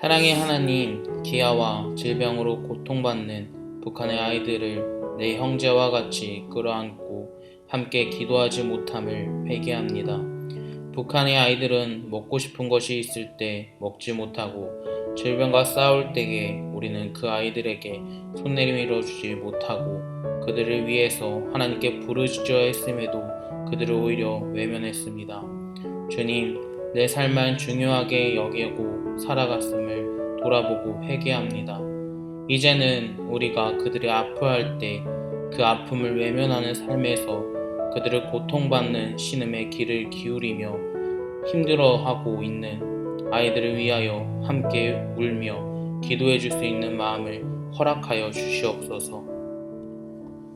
사랑의 하나님, 기아와 질병으로 고통받는 북한의 아이들을 내 형제와 같이 끌어안고 함께 기도하지 못함을 회개합니다. 북한의 아이들은 먹고 싶은 것이 있을 때 먹지 못하고 질병과 싸울 때에 우리는 그 아이들에게 손 내밀어 주지 못하고 그들을 위해서 하나님께 부르짖어야 했음에도 그들을 오히려 외면했습니다. 주님, 내 삶만 중요하게 여기고 살아갔음을 돌아보고 회개합니다. 이제는 우리가 그들이 아파할 때 그 아픔을 외면하는 삶에서 그들을 고통받는 신음의 길을 기울이며 힘들어하고 있는 아이들을 위하여 함께 울며 기도해 줄 수 있는 마음을 허락하여 주시옵소서.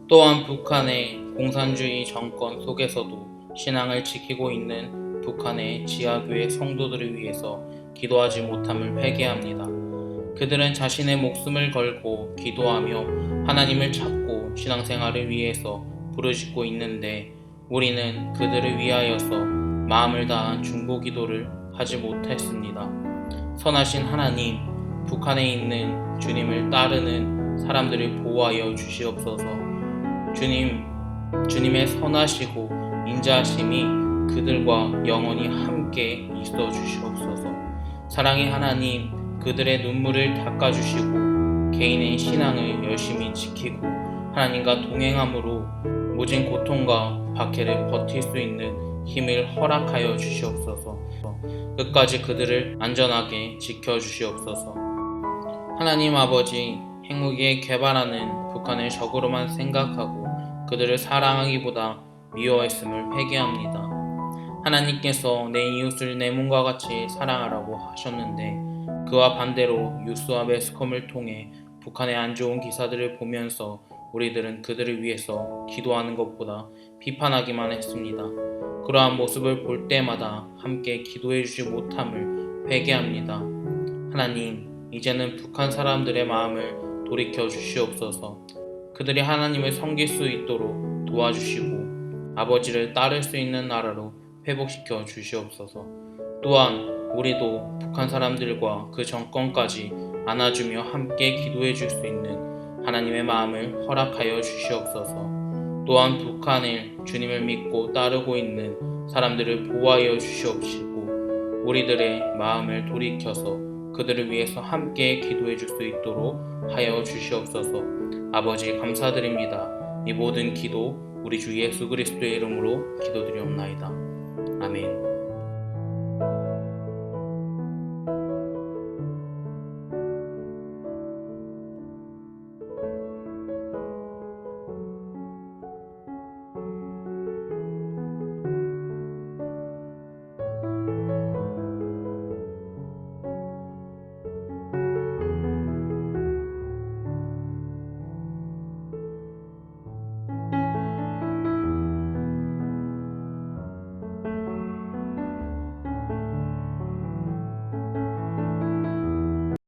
또한 북한의 공산주의 정권 속에서도 신앙을 지키고 있는 북한의 지하교회 성도들을 위해서 기도하지 못함을 회개합니다. 그들은 자신의 목숨을 걸고 기도하며 하나님을 찾고 신앙생활을 위해서 부르짖고 있는데 우리는 그들을 위하여서 마음을 다한 중보 기도를 하지 못했습니다. 선하신 하나님, 북한에 있는 주님을 따르는 사람들을 보호하여 주시옵소서. 주님, 주님의 선하시고 인자하심이 그들과 영원히 함께 있어 주시옵소서. 사랑의 하나님, 그들의 눈물을 닦아주시고 개인의 신앙을 열심히 지키고 하나님과 동행함으로 모진 고통과 박해를 버틸 수 있는 힘을 허락하여 주시옵소서. 끝까지 그들을 안전하게 지켜 주시옵소서. 하나님 아버지, 핵무기에 개발하는 북한을 적으로만 생각하고 그들을 사랑하기보다 미워했음을 회개합니다. 하나님께서 내 이웃을 내 몸과 같이 사랑하라고 하셨는데 그와 반대로 뉴스와 매스컴을 통해 북한의 안 좋은 기사들을 보면서 우리들은 그들을 위해서 기도하는 것보다 비판하기만 했습니다. 그러한 모습을 볼 때마다 함께 기도해 주지 못함을 회개합니다. 하나님, 이제는 북한 사람들의 마음을 돌이켜 주시옵소서. 그들이 하나님을 섬길 수 있도록 도와주시고 아버지를 따를 수 있는 나라로 회복시켜 주시옵소서. 또한 우리도 북한 사람들과 그 정권까지 안아주며 함께 기도해 줄 수 있는 하나님의 마음을 허락하여 주시옵소서. 또한 북한을 주님을 믿고 따르고 있는 사람들을 보호하여 주시옵시고 우리들의 마음을 돌이켜서 그들을 위해서 함께 기도해 줄 수 있도록 하여 주시옵소서. 아버지 감사드립니다. 이 모든 기도 우리 주 예수 그리스도의 이름으로 기도드리옵나이다. 아멘.